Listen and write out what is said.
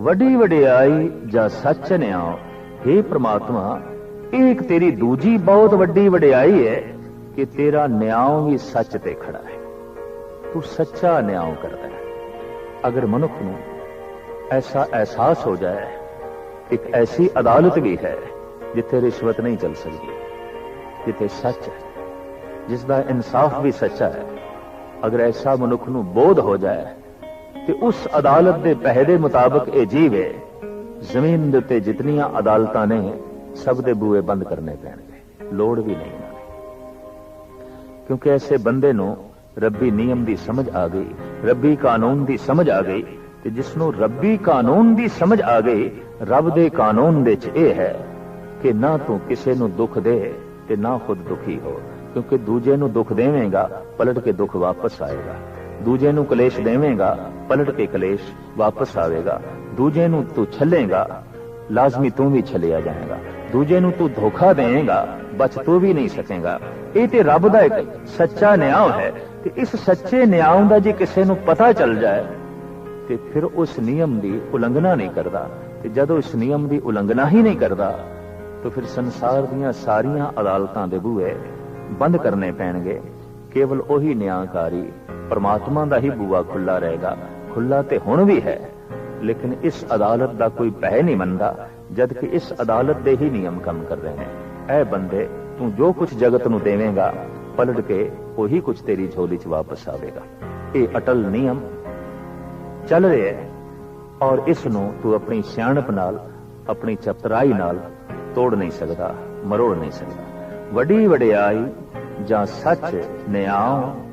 ਵੱਡੀ ਵਡਿਆਈ ਜਾਂ ਸੱਚ ਨਿਆਂ हे ਪ੍ਰਮਾਤਮਾ ਇਹ ਇੱਕ ਤੇਰੀ ਦੂਜੀ ਬਹੁਤ ਵੱਡੀ ਵਡਿਆਈ ਹੈ ਕਿ ਤੇਰਾ ਨਿਆਂ ਵੀ ਸੱਚ ਤੇ ਖੜਾ ਹੈ। ਤੂੰ ਸੱਚਾ ਨਿਆਂ ਕਰਦਾ ਹੈ। ਅਗਰ ਮਨੁੱਖ ਨੂੰ ਐਸਾ ਅਹਿਸਾਸ ਹੋ ਜਾਏ, ਇੱਕ ਐਸੀ ਅਦਾਲਤ ਵੀ ਹੈ ਜਿੱਥੇ ਰਿਸ਼ਵਤ ਨਹੀਂ ਚੱਲ ਸਕਦੀ, ਜਿੱਥੇ ਸੱਚ ਹੈ ਜਿਸ ਦਾ ਇਨਸਾਫ ਵੀ ਸੱਚਾ ਹੈ। ਅਗਰ ਐਸਾ ਮਨੁੱਖ ਨੂੰ ਬੋਧ ਹੋ ਜਾਏ ਤੇ ਉਸ ਅਦਾਲਤ ਦੇ ਪਹਿ ਦੇ ਮੁਤਾਬਕ ਇਹ ਜੀਵੇ ਜ਼ਮੀਨ ਦੇ ਉੱਤੇ ਜਿਤਨੀਆਂ ਅਦਾਲਤਾਂ ਨੇ, ਸਭ ਦੇ ਬੂਏ ਬੰਦ ਕਰਨੇ ਪੈਣਗੇ। ਲੋੜ ਵੀ ਨਹੀਂ ਇਹਨਾਂ ਕਿਉਂਕਿ ਐਸੇ ਬੰਦੇ ਨੂੰ ਰੱਬੀ ਨਿਯਮ ਦੀ ਸਮਝ ਆ ਗਈ, ਰੱਬੀ ਕਾਨੂੰਨ ਦੀ ਸਮਝ ਆ ਗਈ ਤੇ ਜਿਸ ਨੂੰ ਰੱਬੀ ਕਾਨੂੰਨ ਦੀ ਸਮਝ ਆ ਗਈ, ਰੱਬ ਦੇ ਕਾਨੂੰਨ ਦੇ ਚ ਇਹ ਹੈ ਕਿ ਨਾ ਤੂੰ ਕਿਸੇ ਨੂੰ ਦੁੱਖ ਦੇ ਤੇ ਨਾ ਖੁਦ ਦੁਖੀ ਹੋ। ਕਿਉਂਕਿ ਦੂਜੇ ਨੂੰ ਦੁੱਖ ਦੇਵੇਂਗਾ, ਪਲਟ ਕੇ ਦੁੱਖ ਵਾਪਸ ਆਏਗਾ। ਦੂਜੇ ਨੂੰ ਕਲੇਸ਼ ਦੇਵੇਂਗਾ, ਪਲਟ ਕੇ ਕਲੇਸ਼ ਵਾਪਸ ਆਵੇਗਾ। ਦੂਜੇ ਨੂੰ ਤੂੰ ਛੱਲੇਗਾ, ਲਾਜ਼ਮੀ ਤੂੰ ਵੀ ਛਲਿਆ ਜਾਏਗਾ। ਦੂਜੇ ਨੂੰ ਤੂੰ ਧੋਖਾ ਦੇਵੇਂਗਾ ਬਚ ਤੂੰ ਵੀ ਨਹੀਂ ਸਕੇਗਾ। ਇਹ ਤੇ ਰੱਬ ਦਾ ਇੱਕ ਸੱਚਾ ਨਿਆਂ ਹੈ ਤੇ ਇਸ ਸੱਚੇ ਨਿਆਂ ਦਾ ਜੇ ਕਿਸੇ ਨੂੰ ਪਤਾ ਚੱਲ ਜਾਏ, ਤੇ ਫਿਰ ਉਸ ਨਿਯਮ ਦੀ ਉਲੰਘਣਾ ਨਹੀਂ ਕਰਦਾ। ਤੇ ਜਦੋਂ ਇਸ ਨਿਯਮ ਦੀ ਉਲੰਘਣਾ ਹੀ ਨਹੀਂ ਕਰਦਾ, ਤਾਂ ਫਿਰ ਸੰਸਾਰ ਦੀਆਂ ਸਾਰੀਆਂ ਅਦਾਲਤਾਂ ਦੇ ਬੂਹੇ ਬੰਦ ਕਰਨੇ ਪੈਣਗੇ। ਕੇਵਲ ਉਹੀ ਨਿਆਂਕਾਰੀ ਪਰਮਾਤਮਾ ਦਾ ਹੀ ਬੂਹਾ ਖੁੱਲਾ ਰਹੇਗਾ। ਖੁੱਲਾ ਤੇ ਹੁਣ ਵੀ ਹੈ, ਲੇਕਿਨ ਇਸ ਅਦਾਲਤ ਦਾ ਕੋਈ ਪਹਿ ਨਹੀਂ ਮੰਨਦਾ ਜਦ ਕਿ ਇਸ ਅਦਾਲਤ ਦੇ ਹੀ ਨਿਯਮ ਕੰਮ ਕਰ ਰਹੇ ਨੇ। ਐ ਬੰਦੇ, ਤੂੰ ਜੋ ਕੁਝ ਜਗਤ ਨੂੰ ਦੇਵੇਂਗਾ, ਪਲਟ ਕੇ ਉਹੀ ਕੁਝ ਤੇਰੀ ਝੋਲੀ 'ਚ ਵਾਪਸ ਆਵੇਗਾ। ਇਹ ਅਟਲ ਨਿਯਮ ਚੱਲ ਰਿਹਾ ਹੈ, ਔਰ ਇਸ ਨੂੰ ਤੂੰ ਆਪਣੀ ਸਿਆਣਪ ਨਾਲ, ਆਪਣੀ ਚਤਰਾਈ ਨਾਲ ਤੋੜ ਨਹੀਂ ਸਕਦਾ, ਮਰੋੜ ਨਹੀਂ ਸਕਦਾ। ਵੱਡੀ ਵਡਿਆਈ ਜਾਂ ਸੱਚ ਨਿਆਂ